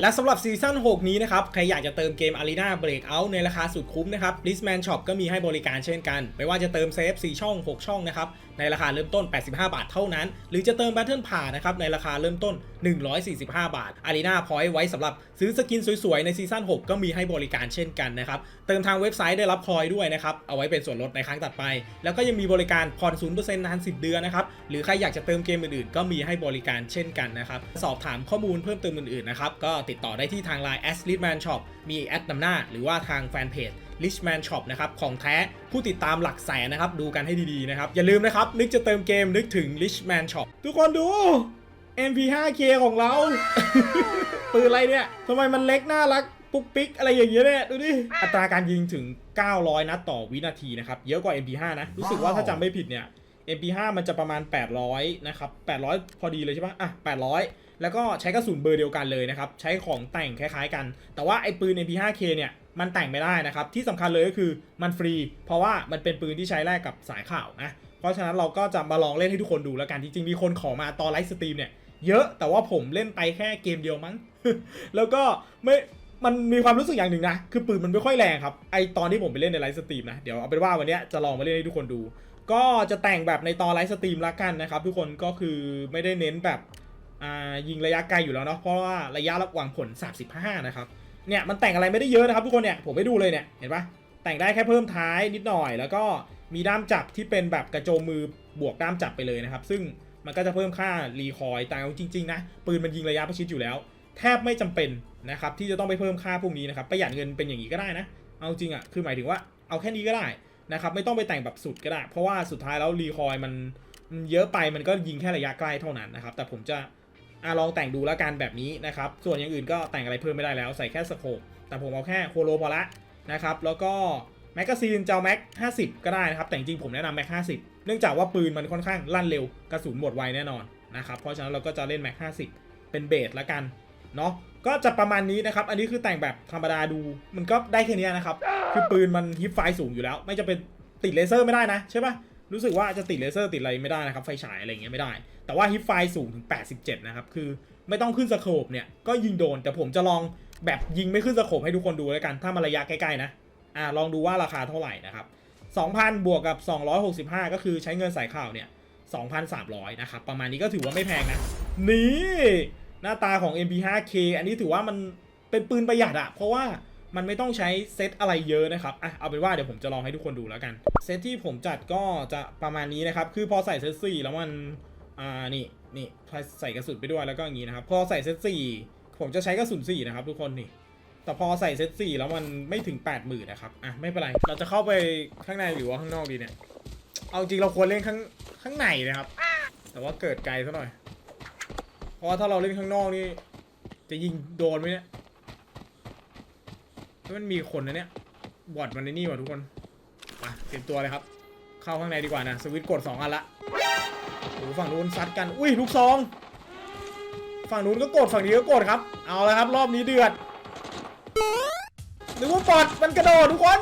และสำหรับซีซั่น 6 นี้นะครับ ใครอยากจะเติมเกม Arena Breakout ในราคาสุดคุ้มนะครับ Listman Shop ก็มีให้บริการเช่นกัน ไม่ว่าจะเติมเซฟ 4 ช่อง 6 ช่องนะครับ ในราคาเริ่มต้น 85 บาทเท่านั้น หรือจะเติม Battle Pass นะครับ ในราคาเริ่มต้น 145 บาท Arena Point ไว้สำหรับซื้อสกินสวยๆ ในซีซั่น 6 ก็มีให้บริการเช่นกันนะครับ เติมทางเว็บไซต์ได้รับคอยด้วยนะครับ เอาไว้เป็นส่วนลดในครั้งตัดไป แล้วก็ยังมีบริการผ่อน 0%นาน 10 เดือนนะครับ หรือใครอยากจะเติมเกมอื่นๆ ก็มีให้บริการเช่นกันนะครับ สอบถามข้อมูลเพิ่มเติมอื่นๆ นะครับ ก็ติดต่อได้ที่ทาง Line a s l i t m a n Shop มีแอดนำหน้า หรือว่าทางแฟนเพจ Richman Shop นะครับของแท้ผู้ติดตามหลักแสนนะครับดูกันให้ดีๆนะครับ อย่าลืมนะครับ นึกจะเติมเกมนึกถึง Richman Shop ทุกคนดู MP5K ของเรา ปืนอะไรเนี่ยทำไมมันเล็กน่ารักปุ๊กปิ๊กอะไรอย่างเงี้ยเนี่ยดูดิอัตราการยิงถึง 900 นัดต่อวินาทีนะครับ เยอะกว่า MP5 นะ รู้สึกว่าถ้าจำไม่ผิดเนี่ย MP5 มันจะประมาณ 800 นะครับ 800 พอดีเลยใช่ปะอะ 800 แล้วก็ใช้กระสุนเบอร์เดียวกันเลยนะครับ ใช้ของแต่งคล้ายๆกัน แต่ว่าไอ้ปืน MP5K เนี่ยมันแต่งไม่ได้นะครับ ที่สำคัญเลยก็คือมันฟรี เพราะว่ามันเป็นปืนที่ใช้แลกกับสายข่าวนะ เพราะฉะนั้นเราก็จะมาลองเล่นให้ทุกคนดูแล้วกัน จริงๆ มีคนขอมาตอนไลฟ์สตรีมเนี่ยเยอะ แต่ว่าผมเล่นไปแค่เกมเดียวมั้ง แล้วก็ไม่มันมีความรู้สึกอย่างหนึ่งนะ คือปืนมันไม่ค่อยแรงครับ ไอตอนที่ผมไปเล่นในไลฟ์สตรีมนะ เดี๋ยวเอาเป็นว่าวันนี้จะลองมาเล่นให้ทุกคนดู ก็จะแต่งแบบในตอนไลฟ์สตรีมละกันนะครับทุกคน ก็คือไม่ได้เน้นแบบ ยิงระยะไกลอยู่แล้วเนาะเพราะว่าระยะระหว่างผล 35 นะครับเนี่ยมันแต่งอะไรไม่ได้เยอะนะครับทุกคนเนี่ยผมไม่ดูเลยเนี่ยเห็นปะแต่งได้แค่เพิ่มท้ายนิดหน่อย แล้วก็มีด้ามจับที่เป็นแบบกระโจมมือบวกด้ามจับไปเลยนะครับ ซึ่งมันก็จะเพิ่มค่ารีคอยแต่เอาจริงๆนะปืนมันยิงระยะประชิดอยู่แล้ว แทบไม่จำเป็นนะครับที่จะต้องไปเพิ่มค่าพวกนี้นะครับประหยัดเงินเป็นอย่างนี้ก็ได้นะ เอาจริงอะ่ะคือหมายถึงว่าเอาแค่นี้ก็ได้นะครับไม่ต้องไปแต่งแบบสุดก็ได้ เพราะว่าสุดท้ายแล้วรีคอยมันมันเยอะไปมันก็ยิงแค่ระยะใกล้เท่านั้นนะครับแต่ผมจะ อะลองแต่งดูแล้วกันแบบนี้นะครับ ส่วนอย่างอื่นก็แต่งอะไรเพิ่มไม่ได้แล้วใส่แค่สโคปแต่ผมเอาแค่โคโลพอละนะครับ แล้วก็แมกกาซีนเจ้าแม็ก 50 ก็ได้นะครับ แต่จริงผมแนะนำแม็ก 50 เนื่องจากว่าปืนมันค่อนข้างลั่นเร็ว กระสุนหมดไวแน่นอนนะครับ เพราะฉะนั้นเราก็จะเล่นแม็ก 50 เป็นเบสละกันเนาะ ก็จะประมาณนี้นะครับ อันนี้คือแต่งแบบธรรมดาดู มันก็ได้แค่นี้นะครับ คือปืนมันฮิปไฟสูงอยู่แล้ว ไม่จะเป็นติดเลเซอร์ไม่ได้นะใช่ปะ รู้สึกว่าจะติดเลเซอร์ติดอะไรไม่ได้นะครับไฟฉายอะไรเงี้ยไม่ได้ แต่ว่าฮิปไฟสูงถึง 87 นะครับ คือไม่ต้องขึ้นสโคปเนี่ยก็ยิงโดน แต่ผมจะลองแบบยิงไม่ขึ้นสโคปให้ทุกคนดูแล้วกัน ถ้ามันระยะใกล้ๆนะอ่าลองดูว่าราคาเท่าไหร่นะครับ 2,000 บวกกับ 265 ก็คือใช้เงินใส่ข่าวเนี่ย 2,300 นะครับ ประมาณนี้ก็ถือว่าไม่แพงนะ นี่ หน้าตาของ MP5K อันนี้ถือว่ามันเป็นปืนประหยัดอะเพราะว่า มันไม่ต้องใช้เซตอะไรเยอะนะครับอะเอาเป็นว่าเดี๋ยวผมจะลองให้ทุกคนดูแล้วกัน เซตที่ผมจัดก็จะประมาณนี้นะครับ คือพอใส่เซตสี่แล้วมัน อ่า นี่ นี่ใส่กระสุนไปด้วยแล้วก็อย่างนี้นะครับ พอใส่เซตสี่ผมจะใช้กระสุนสี่นะครับทุกคนนี่ แต่พอใส่เซตสี่แล้วมันไม่ถึง8 0,000นะครับ อะไม่เป็นไร เราจะเข้าไปข้างในหรือว่าข้างนอกดีเนี่ย เอาจริงเราควรเล่นข้างข้างในนะครับ แต่ว่าเกิดไกลซะหน่อย เพราะว่าถ้าเราเล่นข้างนอกนี่จะยิงโดนไหมเนี่ย ถ้ามันมีคนนะเนี่ยบอดมันในนี่ว่ะทุกคนอะเตรียมตัวเลยครับ เข้าข้างในดีกว่านะสวิตช์กด 2 อันละโอ้ฝั่งนู้นซัดกัน อุ้ยลูกซอง ฝั่งนู้นก็กดฝั่งนี้ก็กดครับ เอาละครับ รอบนี้เดือดนึกว่าบอดมันกระโดดทุกคน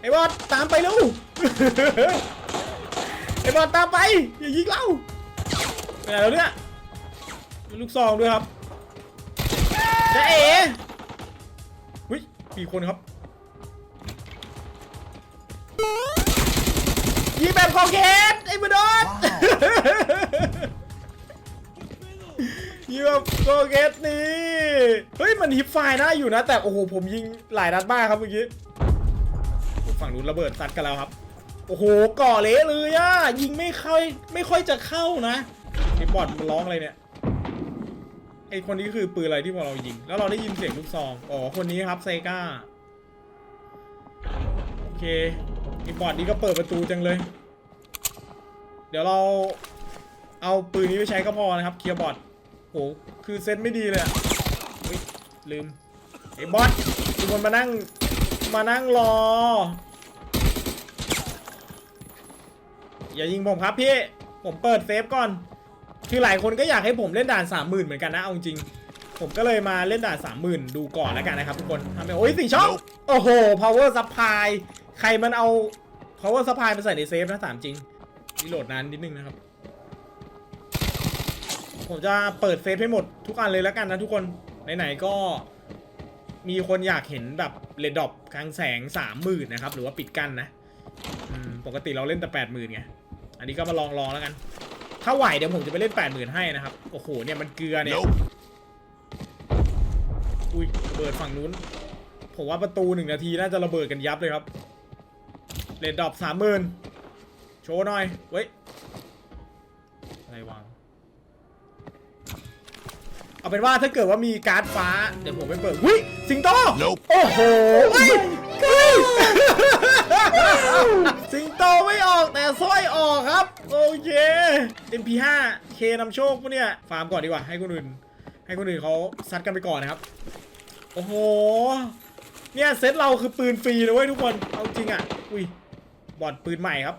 ไอ้บอดตามไปเร็วไอ้บอลตามไปอย่ายิงเราไปไหนแล้วเนี่ยมีลูกซองด้วยครับ จะเอ๋วิกี่คนครับยิงแบบคอเคสไอ้บดอสยิงแบบคอเคสนี่เฮ้ยมันฮิปไฟล์น่าอยู่นะ แต่โอ้โหผมยิงหลายนัดมากครับเมื่อกี้ฝั่งนู้นระเบิดซัดกันแล้วครับ โอ้โหก่อเละเลยอะยิงไม่ค่อยไม่ค่อยจะเข้านะไอ้บอดมันร้องอะไรเนี่ย ไอคนนี้คือปืนอะไรที่พอเรายิง แล้วเราได้ยินเสียงลูกซอง อ๋อ คนนี้ครับไซกาโอเคไอ้บอดนี้ก็เปิดประตูจังเลย เดี๋ยวเราเอาปืนนี้ไปใช้ก็พอนะครับเคลียร์บอดโหคือเซตไม่ดีเลยอะลืมไอ้บอดทุกคนมานั่งมานั่งรอ อย่ายิงผมครับพี่ ผมเปิดเซฟก่อน คือหลายคนก็อยากให้ผมเล่นด่านสามหมื่นเหมือนกันนะเอาจริง ผมก็เลยมาเล่นด่านสามหมื่นดูก่อนแล้วกันนะครับทุกคนทำไปโอ้ยสี่ช่อง โอ้โห power supply ใครมันเอา power supply มาใส่ในเซฟนะถามจริงรีโหลดนานนิดนึงนะครับ ผมจะเปิดเซฟให้หมดทุกอันเลยแล้วกันนะทุกคนไหนๆก็มีคนอยากเห็นแบบเลดดอปกลางแสงสามหมื่นนะครับ หรือว่าปิดกั้นนะปกติเราเล่นแต่แปดหมื่นไง อันนี้ก็มาลองลองแล้วกัน ถ้าไหวเดี๋ยวผมจะไปเล่นแปดหมื่นให้นะครับ โอ้โห เนี่ยมันเกลือเนี่ย อุ้ยระเบิดฝั่งนู้น ผมว่าประตูหนึ่งนาทีน่าจะระเบิดกันยับเลยครับ เลดดอปสามหมื่นโชว์หน่อย เว้ย อะไรวางเอาเป็นว่าถ้าเกิดว่ามีการ์ดฟ้า เดี๋ยวผมไปเปิดหุ้ยสิงโต Nope โอ้โหเฮ้ยเฮ้ย สิงโตไม่ออกแต่สร้อยออกครับ โอเค MP5 เคนำโชคปะเนี่ยฟาร์มก่อนดีกว่าให้คนอื่น ให้คนอื่นเขาซัดกันไปก่อนนะครับ โอ้โห เนี่ยเซตเราคือปืนฟรีนะเว้ยทุกคน เอาจริงอะ อุ้ย บอดปืนใหม่ครับ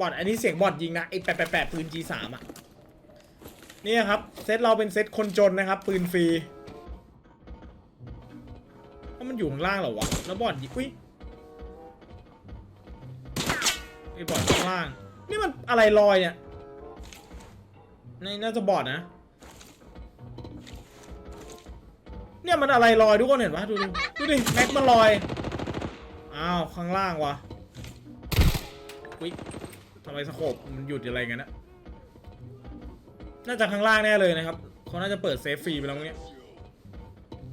บอดอันนี้เสียงบอดยิงนะไอ้แปะแปะแปะปืน G3 อะ เนี่ยครับเซตเราเป็นเซตคนจนนะครับ ปืนฟรีเพราะมันอยู่ข้างล่างเหรอวะ แล้วบอดยิงอุ้ย ไอ้บอดข้างล่าง นี่มันอะไรลอยเนี่ยนี่น่าจะบอดนะ เนี่ยมันอะไรลอยทุกคนเห็นปะดูดิดูดิแม็กมันลอย อ้าวข้างล่างวะอุ้ยทำไมสโคปมันหยุดอะไรกันนะ น่าจะข้างล่างแน่เลยนะครับ เขาน่าจะเปิดเซฟฟรีไปแล้วเนี่ย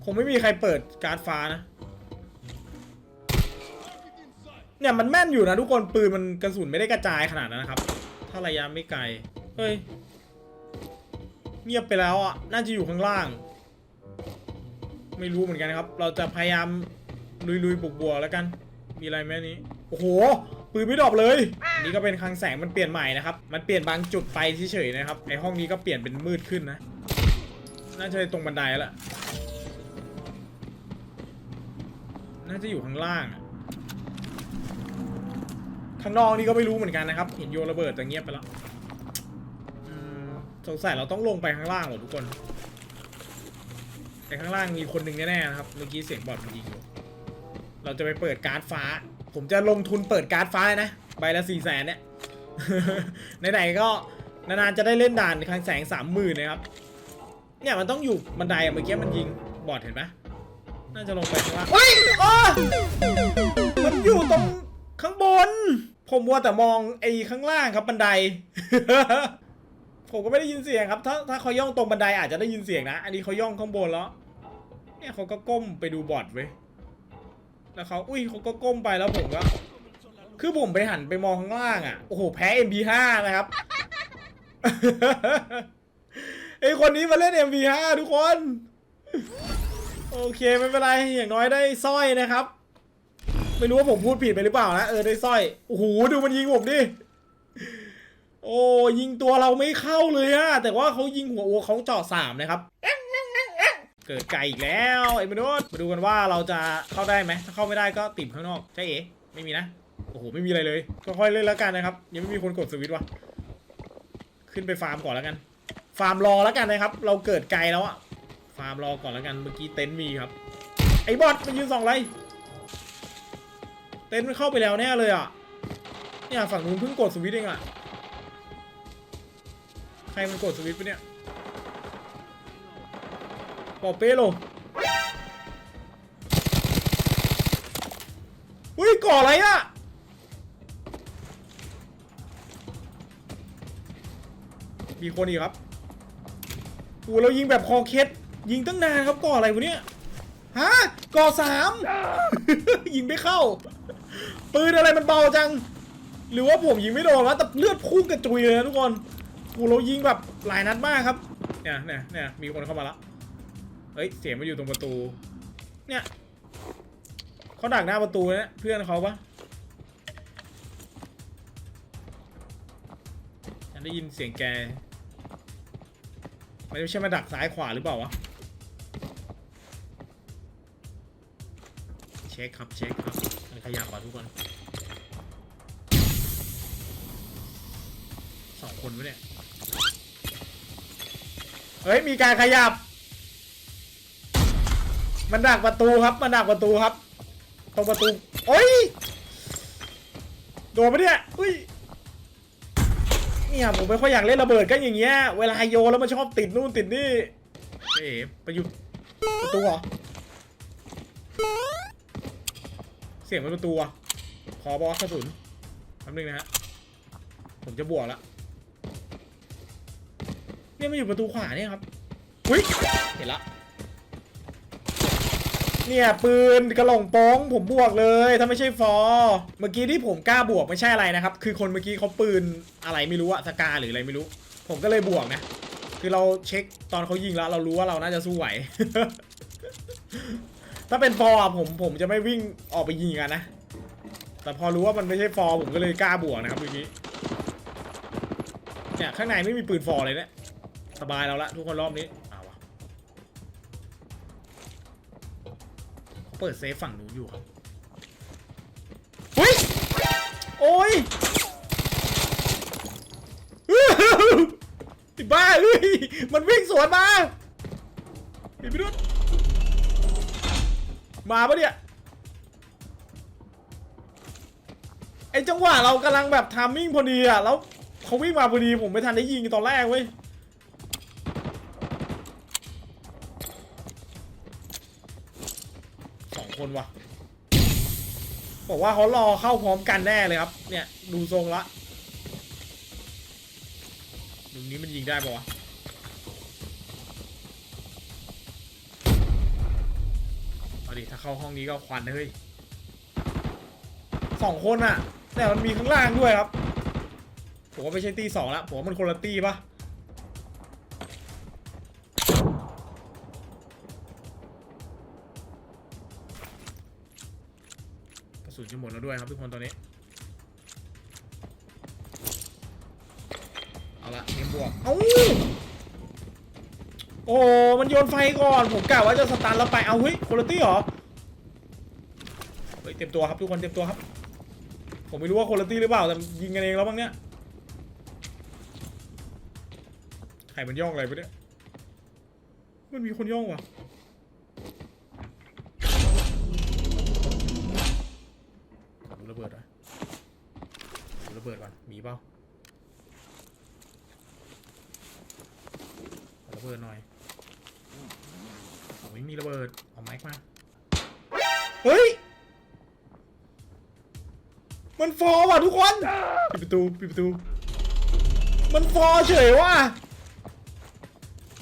คงไม่มีใครเปิดการ์ดฟ้านะ เนี่ยมันแม่นอยู่นะทุกคนปืนมันกระสุนไม่ได้กระจายขนาดนั้นนะครับ ถ้าระยะไม่ไกล เฮ้ย เงียบไปแล้วอะ น่าจะอยู่ข้างล่าง ไม่รู้เหมือนกันครับ เราจะพยายามลุยๆบวกๆแล้วกัน มีอะไรไหมนี้ โอ้โห ปืนไม่ดรอปเลยนนี้ก็เป็นคลังแสงมันเปลี่ยนใหม่นะครับ มันเปลี่ยนบางจุดไปเฉยๆนะครับ ไอห้องนี้ก็เปลี่ยนเป็นมืดขึ้นนะ น่าจะตรงบันไดแล้วล่ะน่าจะอยู่ข้างล่างอะ ข้างนอกนี่ก็ไม่รู้เหมือนกันนะครับ เห็นโยนระเบิดแต่เงียบไปแล้วสงสัยเราต้องลงไปข้างล่างเหรอทุกคน แต่ข้างล่างมีคนหนึ่งแน่ๆนะครับ เมื่อกี้เสียงบอดมันยิงอยู่เราจะไปเปิดการ์ดฟ้า ผมจะลงทุนเปิดการ์ดฟ้านะ ใบละสี่แสนเนี่ยไหนๆก็นานๆจะได้เล่นด่านคลังแสงสามหมื่นนะครับ เนี่ยมันต้องอยู่บันไดอะเมื่อกี้มันยิงบอดเห็นปะน่าจะลงไปข้างล่างเฮ้ยอ๋อมันอยู่ตรงข้างบน ผมวัวแต่มองไอ้ข้างล่างครับบันได ผมก็ไม่ได้ยินเสียงครับ ถ้าถ้าเขาย่องตรงบันไดอาจจะได้ยินเสียงนะ อันนี้เขาย่องข้างบนแล้ว เนี่ยเขาก็ก้มไปดูบอร์ดเว้ย แล้วเขาอุ้ยเขาก็ก้มไปแล้วผมก็ คือผมไปหันไปมองข้างล่างอะ โอ้โหแพ้ MB5 นะครับ ไอคนนี้มาเล่น MB5 ทุกคน โอเคไม่เป็นไร อย่างน้อยได้สร้อยนะครับ ไม่รู้ว่าผมพูดผิดไปหรือเปล่านะเออได้สร้อยโอ้โหดูมันยิงผมดิโอ้ยิงตัวเราไม่เข้าเลยอะแต่ว่าเขายิงหัวโอเขาเจาะสามนะครับเกิดไก่อีกแล้วไอ้มนุษย์มาดูกันว่าเราจะเข้าได้ไหมถ้าเข้าไม่ได้ก็ติดข้างนอกใช่เอ๋ไม่มีนะโอ้โหไม่มีอะไรเลยค่อยๆเล่นแล้วกันนะครับยังไม่มีคนกดสวิตช์วะขึ้นไปฟาร์มก่อนแล้วกัน ฟาร์มรอแล้วกันนะครับ เราเกิดไกลแล้วอะฟาร์มรอก่อนแล้วกันเมื่อกี้เต็นท์มีครับไอ้บอสมันยืนสองไร เต็นท์มันเข้าไปแล้วแน่เลยอะเนี่ยฝั่งนู้นเพิ่งกดสวิตช์เองอะใครมันกดสวิตช์ไปเนี่ยปอเป้โลอุ้ยก่ออะไรอะมีคนอีกครับโอ้เรายิงแบบคอเคสยิงตั้งนานครับก่ออะไรวะเนี่ยฮะก่อสามยิงไม่เข้า ปืนอะไรมันเบาจัง หรือว่าผมยิงไม่โดนวะแต่เลือดพุ่งกระจุยเลยนะทุกคนโอ้เรายิงแบบหลายนัดมากครับ เนี่ยเนี่ยเนี่ยมีคนเข้ามาแล้วเฮ้ยเสียงมาอยู่ตรงประตู เนี่ยเขาดักหน้าประตูนะเพื่อนเขาปะฉันได้ยินเสียงแกไม่ใช่มาดักซ้ายขวาหรือเปล่าวะเช็คครับเช็คครับ ยับว่ะทุกคนสองคนวะเนี่ย เฮ้ย มีการขยับ มันดักประตูครับ มันดักประตูครับ ตรงประตู โอ้ย โดนปะเนี่ยอุ้ย เนี่ยผมไม่ค่อยอยากเล่นระเบิดก็อย่างเงี้ย เวลาโยนแล้วมันชอบติดนู่นติดนี่เอ๋ไปอยู่ประตูเหรอ สียงเป็นประตูอะขอบอกกระสุนแป๊บนึงนะฮะ ผมจะบวกแล้วเนี่ยมันอยู่ประตูขวาเนี่ยครับอุ้ยเห็นละ เนี่ยปืนกระหล่งโป้งผมบวกเลยถ้าไม่ใช่ฟอ เมื่อกี้ที่ผมกล้าบวกไม่ใช่อะไรนะครับ คือคนเมื่อกี้เขาปืนอะไรไม่รู้อะสกาหรืออะไรไม่รู้ ผมก็เลยบวกนะ คือเราเช็คตอนเขายิงแล้ว เรารู้ว่าเราน่าจะสู้ไหว ถ้าเป็นฟอร์อะผมผมจะไม่วิ่งออกไปยิงกันนะ แต่พอรู้ว่ามันไม่ใช่ฟอร์ผมก็เลยกล้าบวกนะครับเมื่อกี้เนี่ยข้างในไม่มีปืนฟอร์เลยเนี่ยสบายเราละทุกคนรอบนี้เอาวะเปิดเซฟฝั่งนู้นอยู่ครับอุ้ยโอ้ยไอ้บ้าเอ้ยมันวิ่งสวนมาไอ้พี่รุ่น มาปะเนี่ยไอจังหวะเรากำลังแบบทามมิ่งพอดีอะแล้วเขาวิ่งมาพอดีผมไม่ทันได้ยิงตอนแรกเว้ยสองคนวะบอกว่าเขารอเข้าพร้อมกันแน่เลยครับ เนี่ย ดูทรงละตรงนี้มันยิงได้ปะวะ เอาดิถ้าเข้าห้องนี้ก็ควันเฮ้ยสองคนอะแต่มันมีข้างล่างด้วยครับ ผมว่าไม่ใช่ตีสองละผมว่ามันคนละตีปะกระสุนจะหมดแล้วด้วยครับทุกคนตอนนี้เอาละเตรียมบวกเอ้าโอ้มันโยนไฟก่อน ผมกะว่าจะสตาร์ทแล้วไปเอาเฮ้ยคุณตี้เหรอเฮ้ยเตรียมตัวครับทุกคนเตรียมตัวครับ ผมไม่รู้ว่าคุณตี้หรือเปล่าแต่ยิงกันเองแล้วบ้างเนี่ยใครมันย่องอะไรไปเนี่ยมันมีคนย่องว่ะ ประตูปิดประตู มันฟอร์เฉยว่ะ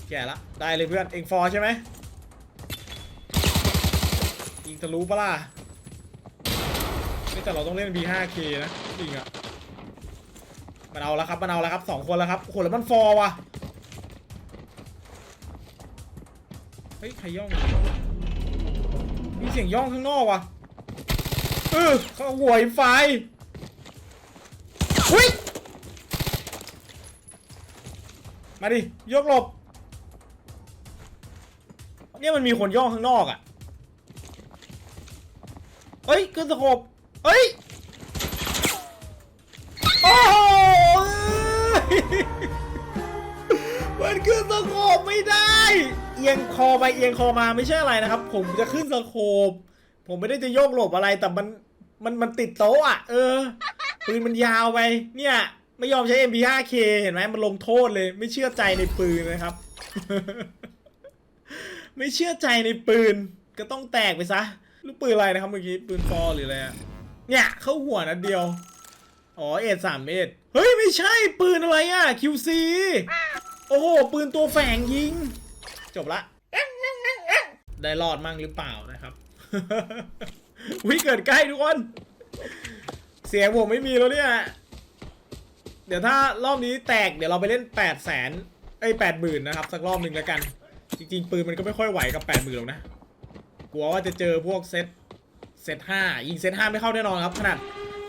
แก่ละ ได้เลยเพื่อน เองฟอร์ใช่ไหมยิงทะลุปะล่ะแต่เราต้องเล่น V5K นะจริงอะมันเอาแล้วครับ มันเอาแล้วครับสองคนแล้วครับโอ้โหแล้วมันฟอร์ว่ะ เฮ้ย ใครย่อง มีเสียงย่องข้างนอกว่ะเออเขาหวยไฟ อุ้ยมาดิยกหลบเนี่ยมันมีคนย่องข้างนอกอะเฮ้ยขึ้นสโคบเฮ้ยโอ้โหมันขึ้นสโคบไม่ได้ เอียงคอไปเอียงคอมาไม่ใช่อะไรนะครับ ผมจะขึ้นสโคบผมไม่ได้จะโยกหลบอะไรแต่มันมันมันติดโต๊ะอะ เออ ปืนมันยาวไปเนี่ยไม่ยอมใช้ MP5K เห็นไหมมันลงโทษเลย ไม่เชื่อใจในปืนนะครับ ไม่เชื่อใจในปืนก็ต้องแตกไปซะลูกปืนอะไรนะครับเมื่อกี้ปืนฟอหรืออะไรอะเนี่ยเข้าหัวนัดเดียว อ๋อเอ็ดสามเอ็ดเฮ้ยไม่ใช่ปืนอะไรอะ QC โอ้โหปืนตัวแฝงยิง จบละ ได้รอดมั่งหรือเปล่านะครับ วิเกิดใกล้ทุกคน เสียงผมไม่มีแล้วเนี่ย เดี๋ยวถ้ารอบนี้แตกเดี๋ยวเราไปเล่น8 0 0แสนไอ้แปดหมื่นนะครับ สักรอบหนึ่งแล้วกัน จริง ๆ ปืนมันก็ไม่ค่อยไหวกับ8 0 0 0 0หรอกนะ กลัวว่าจะเจอพวกเซตเซตห้ายิงเซตห้าไม่เข้าแน่นอนครับ ขนาด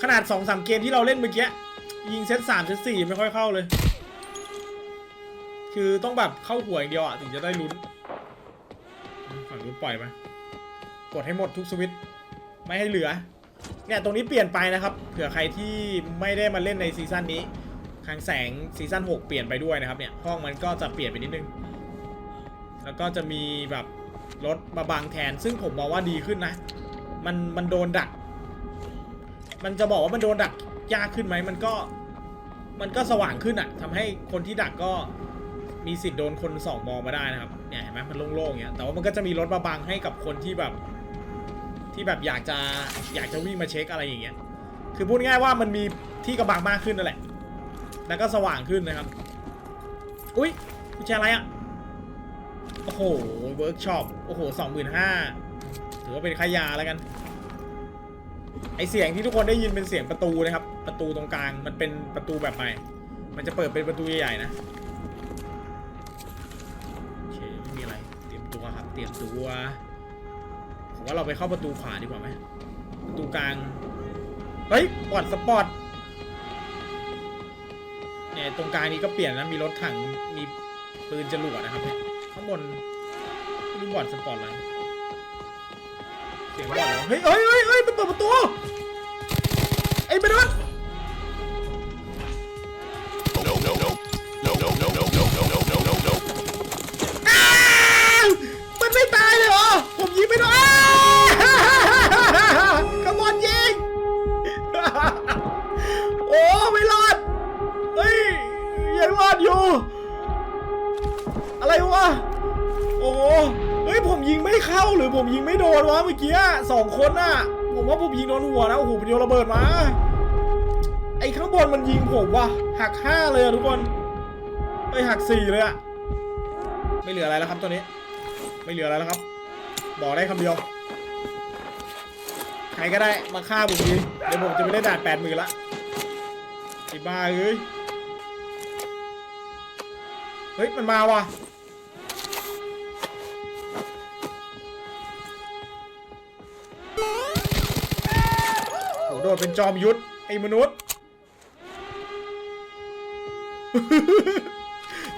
ขนาดสองสามเกมที่เราเล่นเมื่อกี้ยิงเซตสามเซตสี่ไม่ค่อยเข้าเลย คือต้องแบบเข้าหัวอย่างเดียวอะถึงจะได้ลุ้นฝั่งนู้นปล่อยไปกดให้หมดทุกสวิตช์ไม่ให้เหลือ เนี่ยตรงนี้เปลี่ยนไปนะครับ เผื่อใครที่ไม่ได้มาเล่นในซีซั่นนี้คลังแสงซีซั่น6 เปลี่ยนไปด้วยนะครับเนี่ยห้องมันก็จะเปลี่ยนไปนิดนึง แล้วก็จะมีแบบรถมาบังแทน ซึ่งผมมองว่าดีขึ้นนะ มันมันโดนดัก มันจะบอกว่ามันโดนดักยากขึ้นไหมมันก็มันก็สว่างขึ้นอะทำให้คนที่ดักก็มีสิทธิ์โดนคนสองมองมาได้นะครับเนี่ยเห็นไหมมันโล่งๆอย่างเงี้ยแต่ว่ามันก็จะมีรถมาบังให้กับคนที่แบบ ที่แบบอยากจะอยากจะวิ่งมาเช็คอะไรอย่างเงี้ยคือพูดง่ายๆว่ามันมีที่กำบังมากขึ้นนั่นแหละ แล้วก็สว่างขึ้นนะครับ อุ้ยกุญแจอะไรอะโอ้โห เวิร์กช็อป โอ้โหสองหมื่นห้าถือว่าเป็นขายาแล้วกัน ไอเสียงที่ทุกคนได้ยินเป็นเสียงประตูนะครับ ประตูตรงกลาง มันเป็นประตูแบบใหม่ มันจะเปิดเป็นประตูใหญ่ๆนะโอเคไม่มีอะไร เตรียมตัวครับ เตรียมตัว ผมว่าเราไปเข้าประตูขวาดีกว่าไหมประตูกลาง เฮ้ยปอดสปอร์ตเนี่ยตรงกลางนี้ก็เปลี่ยนนะมีรถถังมีปืนจรวดนะครับเนี่ยข้างบนมีบอดสปอร์ตแล้วเสียงบอดแล้เฮ้ยเฮ้ยเฮ้ยเฮ้ยมัเปิดประตูไอ้เบรดมันไม่ตายเลยเหรอ ผมยิงไม่โดน ยผมยิงไม่เข้าหรือผมยิงไม่โดนวะเมื่อกี้สองคนน่ะ ผมว่าผมยิงโดนหัวนะโอ้โหมันโยนระเบิดมา ไอ้ข้างบนมันยิงผมว่ะหักห้าเลยอะทุกคนเอ้หักสี่เลยอะไม่เหลืออะไรแล้วครับตัวนี้ ไม่เหลืออะไรแล้วครับ บอกได้คำเดียว ใครก็ได้มาฆ่าผมดีเดี๋ยวผมจะไปได้ด่านแปดหมื่นละไอ้บ้าเอ้ยเฮ้ยมันมาว่ะ ดดเป็นจอมยุทธไอ้มนุษย์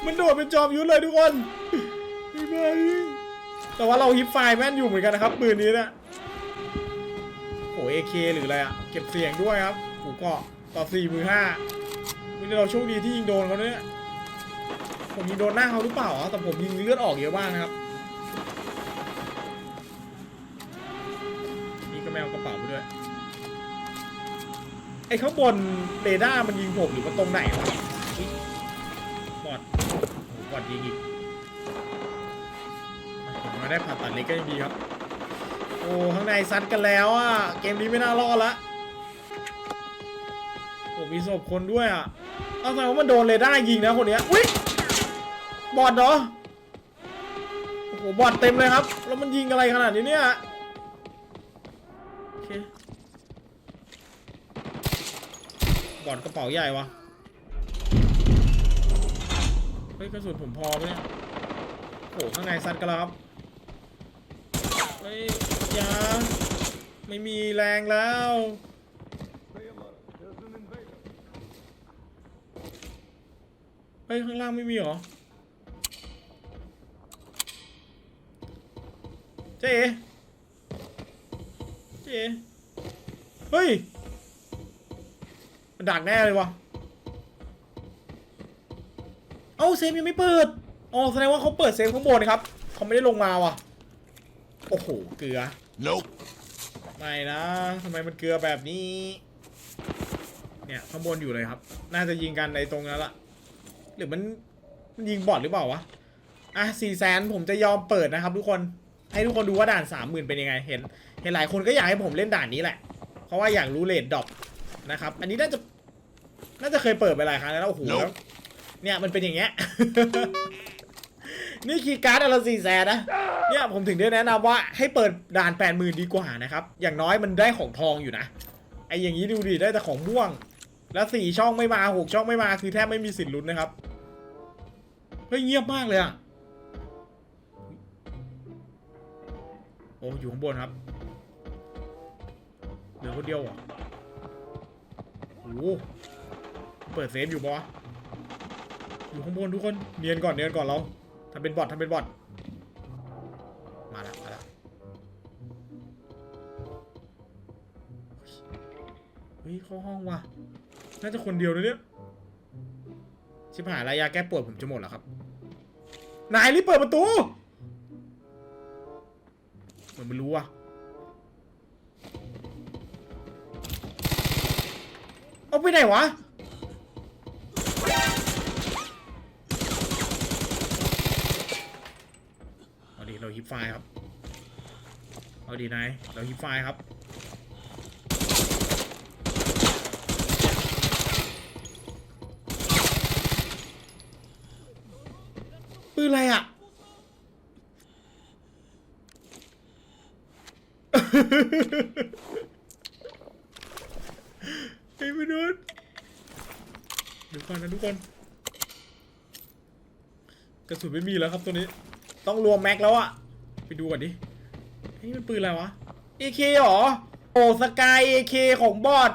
มันโดดเป็นจอมยุทธเลยทุกคนไอ้แต่ว่าเราฮิปไฟแม่นอยู่เหมือนกันนะครับปืนนี้เนะโหเอเคหรืออะไรอะเก็บเสียงด้วยครับหูเกาะต่อสี่มือห้าวันนี้เราโชคดีที่ยิงโดนเขาเนี่ยผมยิงโดนหน้าเขาหรือเปล่าแต่ผมยิงเลือดออกเยอะมากนะครับ อ้ข้างบนเรดาร์มันยิงผมหรือว่าตรงไหนวะอุ๊ยบอดโอ้โหบอดยิงอีกผมมาได้ผ่าตัดเล็กก็ยังดีครับ โอ้ข้างในซัดกันแล้วอะ เกมนี้ไม่น่ารอดละโอ้มีศพคนด้วยอะ เอาแสดงว่ามันโดนเรดาร์ยิงนะคนเนี้ยอุ้ยบอดเหรอ โอ้โหบอดเต็มเลยครับ แล้วมันยิงอะไรขนาดนี้เนี่ย โอเค บอดกระเป๋าใหญ่วะ เฮ้ยกระสุนผมพอไหมเนี่ย โอ้โหข้างในซัดกันแล้วครับ เฮ้ยยาไม่มีแรงแล้วเฮ้ยข้างล่างไม่มีหรอเจ๊เจ๊เฮ้ย มันดักแน่เลยวะเอ้าเซฟยังไม่เปิด อ๋อแสดงว่าเขาเปิดเซฟข้างบนนะครับ เขาไม่ได้ลงมาว่ะโอ้โห เกลือ Nope. ไม่นะทำไมมันเกลือแบบนี้ เนี่ยข้างบนอยู่เลยครับ น่าจะยิงกันในตรงนั้นละหรือมันมันยิงบอดหรือเปล่าวะ อะสี่แสนผมจะยอมเปิดนะครับทุกคน ให้ทุกคนดูว่าด่านสามหมื่นเป็นยังไง เห็น เห็นหลายคนก็อยากให้ผมเล่นด่านนี้แหละ เพราะว่าอยากรู้เลดดรอปนะครับ อันนี้น่าจะ น่าจะเคยเปิดไปหลายครั้งแล้วโอ้โหแล้วเนี่ยมันเป็นอย่างเงี้ย นี่คีย์การ์ดอนละสี่แสนนะ เนี่ยผมถึงได้แนะนำว่าให้เปิดด่านแปดหมื่นดีกว่านะครับ อย่างน้อยมันได้ของทองอยู่นะ ไอ้อย่างนี้ดูดิได้แต่ของม่วง แล้วสี่ช่องไม่มาหกช่องไม่มาคือแทบไม่มีสิทธิ์ลุ้นนะครับ เฮ้ยเงียบมากเลยอะโอ้อยู่ข้างบนครับ เหลือคนเดียวเหรอโอ้โห เปิดเซฟอยู่ปะวอยู่ข้างบนทุกคนเนียนก่อนเนียนก่อนเราทำเป็นบอททำเป็นบอทมาแล้วมาแล้วเฮ้ยเข้าห้องว่ะน่าจะคนเดียวนะเนี่ยชิบหายล้วยาแก้ปวดผมจะหมดแล้วครับนายรีบเปิดประตูเหมือนไม่รู้ว่ะเอาไปไหนวะ ฮิปไฟครับ เอาดีนายเราฮิปไฟครับ ปืนอะไรอะ ไอ้ไม่โดนเดี๋ยวก่อนนะทุกคน กระสุนไม่มีแล้วครับตัวนี้ ต้องรวมแม็กแล้วอะ ไปดูก่อนดิเฮ้ยมันปืนอะไรวะ AK เหรอ โอ้สกาย AK ของบอด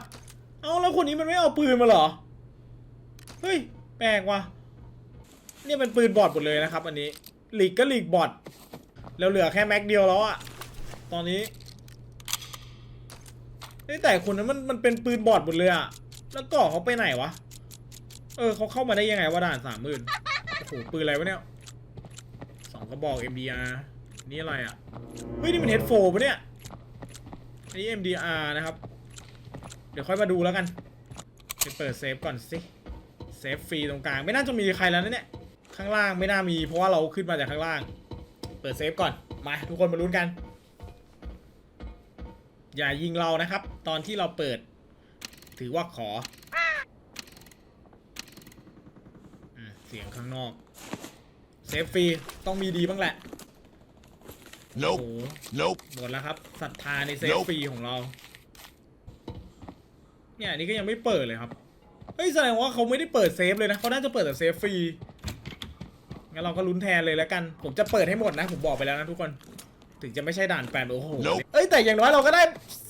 เอาแล้วคนนี้มันไม่เอาปืนมาเหรอ เฮ้ย แปลกว่ะเนี่ยเป็นปืนบอดหมดเลยนะครับ อันนี้หลีกก็หลีกบอดแล้วเหลือแค่แม็กเดียวแล้วอะตอนนี้เฮ้ยแต่คนนั้นมันมันเป็นปืนบอดหมดเลยอะแล้วก็เขาไปไหนวะ เออเขาเข้ามาได้ยังไงวะด่านสามหมื่นโอ้โหปืนอะไรวะเนี่ยสองกระบอก MDR นี่อะไรอะเฮ้ย นี่มันเฮดโฟปะเนี่ย อันนี้ MDR นะครับ เดี๋ยวค่อยมาดูแล้วกันไปเปิดเซฟก่อนสิ เซฟฟรีตรงกลาง ไม่น่าจะมีใครแล้วนะเนี่ย ข้างล่างไม่น่ามี เพราะว่าเราขึ้นมาจากข้างล่าง เปิดเซฟก่อน มาทุกคนมาลุ้นกัน อย่ายิงเรานะครับ ตอนที่เราเปิด ถือว่าขอเสียงข้างนอก เซฟฟรีต้องมีดีบ้างแหละ โอ้โห Nope. Nope. หมดแล้วครับศรัทธาในเซฟ Nope ฟรีของเรา เนี่ยอันนี้ก็ยังไม่เปิดเลยครับเฮ้ยแสดงว่าเขาไม่ได้เปิดเซฟเลยนะเขาน่าจะเปิดแต่เซฟฟรีงั้นเราก็ลุ้นแทนเลยแล้วกัน ผมจะเปิดให้หมดนะ ผมบอกไปแล้วนะทุกคน ถึงจะไม่ใช่ด่านแปดโอ้โห Nope เอ้ยแต่อย่างน้อยเราก็ได้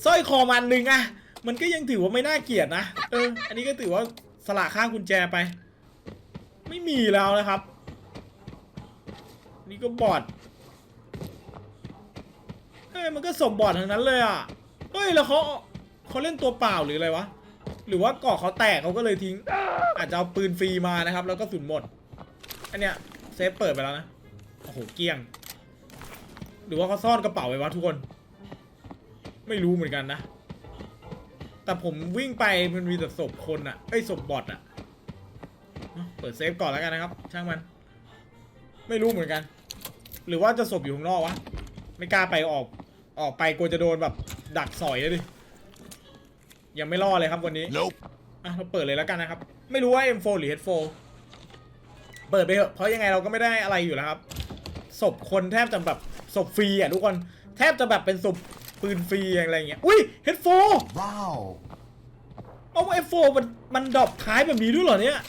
สร้อยคอมันหนึ่งอะมันก็ยังถือว่าไม่น่าเกลียดนะเออ อันนี้ก็ถือว่าสละข้างกุญแจไป ไม่มีแล้วนะครับ นี่ก็บอดเฮ้ย มันก็สมบอดทั้งนั้นเลยอะเฮ้ยแล้วเขาเขาเล่นตัวเปล่าหรืออะไรวะหรือว่าเกาะเขาแตกเขาก็เลยทิ้ง อาจจะเอาปืนฟรีมานะครับ แล้วก็สุนหมด อันเนี้ยเซฟเปิดไปแล้วนะโอ้โหเกลี้ยง หรือว่าเขาซ่อนกระเป๋าไว้วะทุกคน ไม่รู้เหมือนกันนะ แต่ผมวิ่งไปมันมีแต่ศพคนอะไอ้ยศพบอทอะเอ้าเปิดเซฟก่อนแล้วกันนะครับ ช่างมัน ไม่รู้เหมือนกัน หรือว่าจะศพอยู่ข้างนอกวะ ไม่กล้าไปออก ออกไปกลัวจะโดนแบบดักสอยเลยดิ ยังไม่รอดเลยครับวันนี้ Nope. อะเราเปิดเลยแล้วกันนะครับ ไม่รู้ว่า M4 หรือ H4 เปิดไปเถอะเพราะยังไงเราก็ไม่ได้อะไรอยู่แล้วครับ ศพคนแทบจะแบบศพฟรีอะทุกคน แทบจะแบบเป็นศพปืนฟรีอะไรอย่างเงี้ย อุ้ย H4 Wow. เอา F4 มันมันดรอปท้ายแบบนี้ด้วยเหรอเนี่ย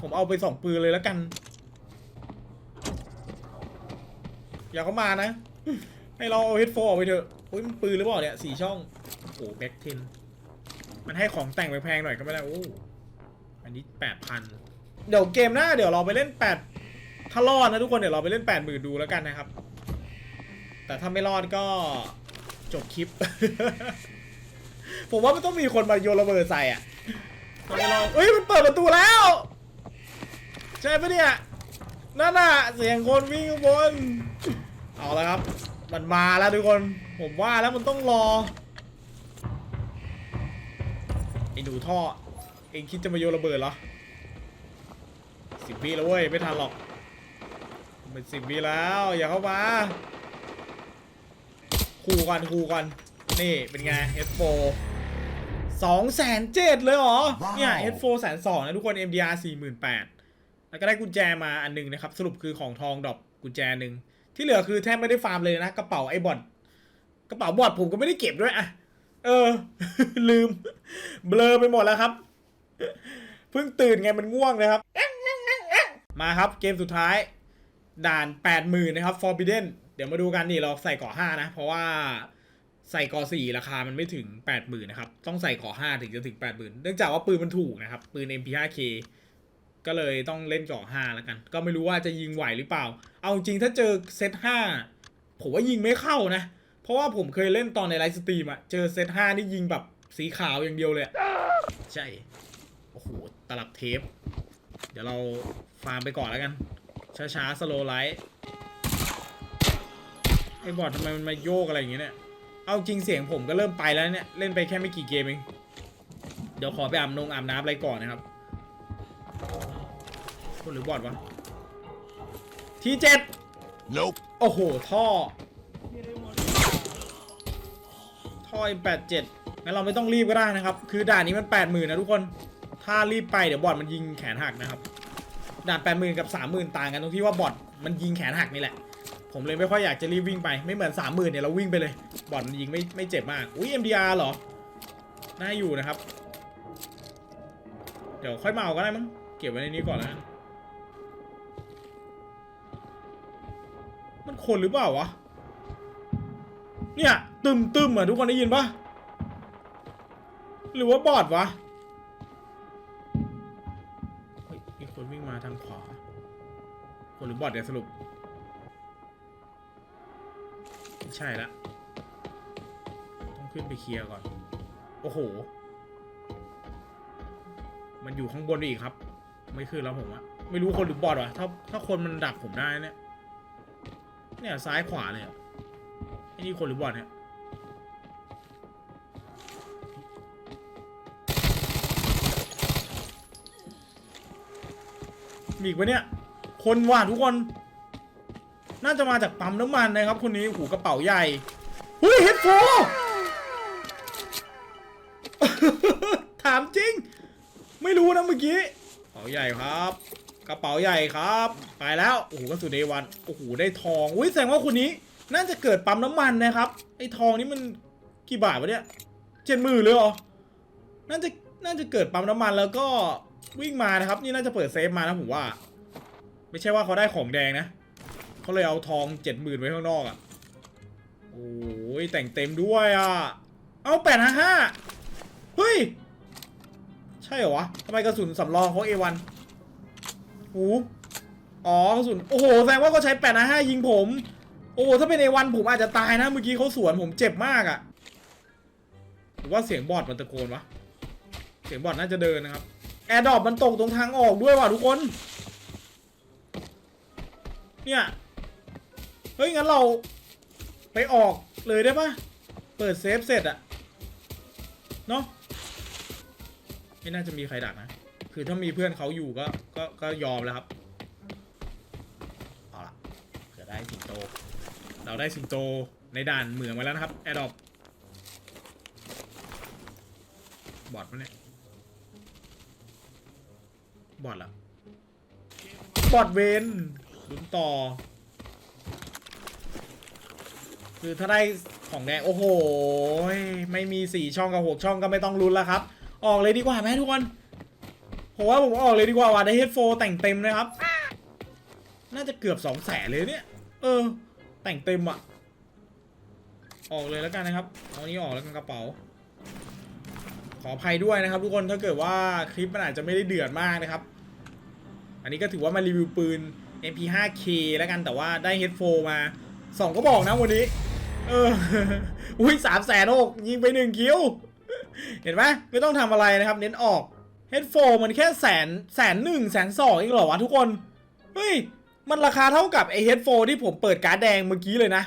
ผมเอาไปสองปืนเลยแล้วกัน อย่าเข้ามานะ ให้เราเอา H4 ออกไปเถอะอุ้ยมันปืนหรือเปล่าเนี่ยสี่ช่อง โอ้โหแบ็คเทนมันให้ของแต่งไปแพงหน่อยก็ไม่ได้โอ้อันนี้แปดพันเดี๋ยวเกมหน้าเดี๋ยวเราไปเล่นแปดถ้ารอดนะทุกคนเดี๋ยวเราไปเล่นแปดหมื่นดูแล้วกันนะครับ แต่ถ้าไม่รอดก็จบคลิป ผมว่ามันต้องมีคนมาโยนระเบิดใส่อะต้องไปลองเอ้ยมันเปิดประตูแล้ว ใช่ปะเนี่ยนั่นน่ะเสียงคนวิ่งข้างบนเอาละครับ มันมาแล้วทุกคน ผมว่าแล้วมันต้องรอ ไอ้หนูท่อ เองคิดจะมาโยนระเบิดเหรอสิบวิแล้วเว้ย ไม่ทันหรอก เป็นสิบวิแล้ว อย่าเข้ามา คู่กันคู่กันนี่เป็นไง F4 สองแสนเจ็ดเลยเหรอว้าวเนี่ย F4 แสนสองนะทุกคน MDR สี่หมื่นแปดแล้วก็ได้กุญแจมาอันหนึงนะครับ สรุปคือของทองดรอปกุญแจหนึ่ง ที่เหลือคือแทบไม่ได้ฟาร์มเลยนะกระเป๋าไอ้บอดกระเป๋าบอดผมก็ไม่ได้เก็บด้วยอะเออ ลืม เบลอไปหมดแล้วครับเพิ่งตื่นไงมันง่วงเลยครับ มาครับเกมสุดท้าย ด่าน 80,000นะครับ Forbidden เดี๋ยวมาดูกันนี่เราใส่กาะ5นะ เพราะว่าใส่กาะ4ราคามันไม่ถึง 80,000นะครับ ต้องใส่กาะ5ถึงจะถึง 80,000 เนื่องจากว่าปืนมันถูกนะครับ ปืน MP5K ก็เลยต้องเล่นเกาะ5แล้วกัน ก็ไม่รู้ว่าจะยิงไหวหรือเปล่า เอาจริงถ้าเจอเซต5ผมว่ายิงไม่เข้านะ เพราะว่าผมเคยเล่นตอนในไลฟ์สตรีมอะเจอเซต5นี่ยิงแบบสีขาวอย่างเดียวเลย ใช่ โอ้โห ตลับเทป เดี๋ยวเราฟาร์มไปก่อนแล้วกัน ช้าๆสโลไลท์ไอ้บอดทำไมมันมาโยกอะไรอย่างเงี้ยเนี่ย เอาจริงเสียงผมก็เริ่มไปแล้วเนี่ย เล่นไปแค่ไม่กี่เกมเอง เดี๋ยวขอไปอาบนงอาบน้ำอะไรก่อนนะครับ คนหรือบอดวะทีเจ็ด Nope. โอ้โห ท่อ ท่อ M87 งั้นเราไม่ต้องรีบก็ได้นะครับ คือด่านนี้มัน 80,000นะทุกคน ถ้ารีบไปเดี๋ยวบอดมันยิงแขนหักนะครับ ด่าน 80,000 กับ 30,000 ต่างกันตรงที่ว่าบอดมันยิงแขนหักนี่แหละ ผมเลยไม่ค่อยอยากจะรีบวิ่งไป ไม่เหมือน 30,000เนี่ยเราวิ่งไปเลย บอดมันยิงไม่ไม่เจ็บมาก อุ้ย MDR เหรอ น่าอยู่นะครับ เดี๋ยวค่อยมาเอาก็ได้มั้ง เก็บไว้ในนี้ก่อนนะ คนหรือเปล่าวะ เนี่ยตึมตึมอะทุกคนได้ยินปะหรือว่าบอดวะเฮ้ยมีคนวิ่งมาทางขวา คนหรือบอดเดี๋ยวสรุปไม่ใช่ละ ต้องขึ้นไปเคลียร์ก่อน โอ้โห มันอยู่ข้างบนอีกครับ ไม่ขึ้นแล้วผมอะไม่รู้คนหรือบอดวะถ้าถ้าคนมันดักผมได้เนี่ย เนี่ยซ้ายขวาเลยไอ้นี่คนหรือบอดเนี่ยมีอีกปะเนี่ย คนว่ะทุกคน น่าจะมาจากปั๊มน้ำมันนะครับ คนนี้หูกระเป๋าใหญ่หุ้ยเฮดโฟถามจริง ไม่รู้นะเมื่อกี้กระเป๋าใหญ่ครับ กระเป๋าใหญ่ครับ ไปแล้วโอ้โหกระสุนเดวันโอ้โหได้ทองอุ้ยแสดงว่าคนนี้น่าจะเกิดปั๊มน้ำมันนะครับไอ้ทองนี่มันกี่บาทวะเนี่ยเจ็ดหมื่นเลยเหรอน่าจะน่าจะเกิดปั๊มน้ำมันแล้วก็วิ่งมานะครับ นี่น่าจะเปิดเซฟมานะผมว่า ไม่ใช่ว่าเขาได้ของแดงนะเขาเลยเอาทองเจ็ดหมื่นไว้ข้างนอกอะ่ะโอ้ยแต่งเต็มด้วยอะ่ะเอาแปดห้าห้าเฮ้ยใช่เหรอวะทำไมกระสุนสำรองเขาเอวัน โอ้อ๋อกระสุนโอ้โหแสดงว่าเขาใช้แปดนะห้ายิงผม โอ้โหถ้าเป็นในวันผมอาจจะตายนะเมื่อกี้เขาสวนผมเจ็บมากอะ่ะหรือว่าเสียงบอดมันตะโกนวะเสียงบอดน่าจะเดินนะครับแอร์ดรอปมันตกตรงทางออกด้วยว่ะทุกคน เนี่ยเฮ้ยงั้นเราไปออกเลยได้ปะเปิดเซฟเสร็จอะเนาะไม่น่าจะมีใครดักนะ คือถ้ามีเพื่อนเขาอยู่ก็ก็ก็ยอมแล้วครับเอาละเผื่อได้สิงโต เราได้สิงโตในด่านเหมืองมาแล้วนะครับแอดดอปบอดปะเนี่ยบอดละบอดเวนลุ้นต่อ คือถ้าได้ของแดงโอ้โห ไม่มีสี่ช่องกับหกช่องก็ไม่ต้องลุ้นแล้วครับ ออกเลยดีกว่าไหมทุกคน ผมว่าผมออกเลยดีกว่าว่ะได้เฮดโฟแต่งเต็มนะครับ น่าจะเกือบสองแสนเลยเนี่ย เออ แต่งเต็มอะ ออกเลยแล้วกันนะครับ เอานี้ออกแล้วกันกระเป๋า ขออภัยด้วยนะครับ ทุกคนถ้าเกิดว่าคลิปมันอาจจะไม่ได้เดือดมากนะครับ อันนี้ก็ถือว่ามารีวิวปืน MP5K แล้วกันแต่ว่าได้เฮดโฟมาสองก็บอกนะวันนี้ เออ อุ้ยสามแสนหกยิงไปหนึ่งคิว เห็นไหมไม่ต้องทำอะไรนะครับ เน้นออก เฮดโฟมันแค่แสนแสนหนึ่งแสนสองเองเหรอวะทุกคน เฮ้ย มันราคาเท่ากับไอเฮดโฟที่ผมเปิดการ์ดแดงเมื่อกี้เลยนะ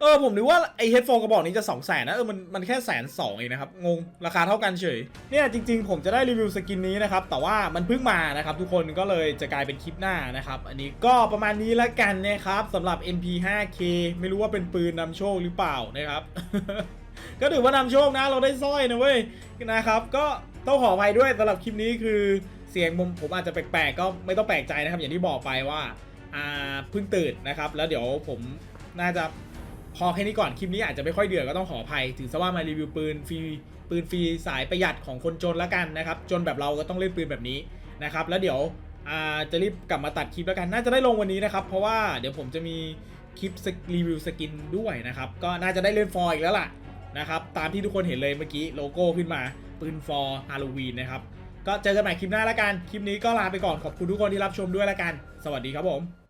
เออผมนึกว่าไอเฮดโฟกระบอกนี้จะ2 0 0แสนนะเออมันมันแค่แสนสองเองนะครับ งง ราคาเท่ากันเฉย เนี่ยจริง ๆ ผมจะได้รีวิวสกินนี้นะครับ แต่ว่ามันเพิ่งมานะครับ ทุกคนก็เลยจะกลายเป็นคลิปหน้านะครับ อันนี้ก็ประมาณนี้ล้วกันนะครับสำหรับ MP5K ไม่รู้ว่าเป็นปืนนำโชคหรือเปล่านะครับก็ถือว่านำโชคนะเราได้สร้อยนะเว้ยนะครับ ก็ ต้องขออภัยด้วยสำหรับคลิปนี้คือเสียงผมผมอาจจะแปลกๆก็ไม่ต้องแปลกใจนะครับ อย่างที่บอกไปว่าอ่าเพิ่งตื่นนะครับ แล้วเดี๋ยวผมน่าจะพอแค่นี้ก่อนคลิปนี้อาจจะไม่ค่อยเดือดก็ต้องขออภัยถึงซะว่ามารีวิวปืนฟรีปืนฟรีสายประหยัดของคนจนล้วกันนะครับ จนแบบเราก็ต้องเล่นปืนแบบนี้นะครับ แล้วเดี๋ยวจะรีบกลับมาตัดคลิปแล้วกันน่าจะได้ลงวันนี้นะครับเพราะว่าเดี๋ยวผมจะมีคลิปรีวิวสกินด้วยนะครับ ก็น่าจะได้เล่นฟอร์อีกแล้วล่ะนะครับตามที่ทุกคนเห็นเลยเมื่อกี้โลโก้ขึ้นมาปืนฟอร์ฮาโลวีนนะครับ ก็เจอกันใหม่คลิปหน้าแล้วกัน คลิปนี้ก็ลาไปก่อนขอบคุณทุกคนที่รับชมด้วยแล้วกัน สวัสดีครับผม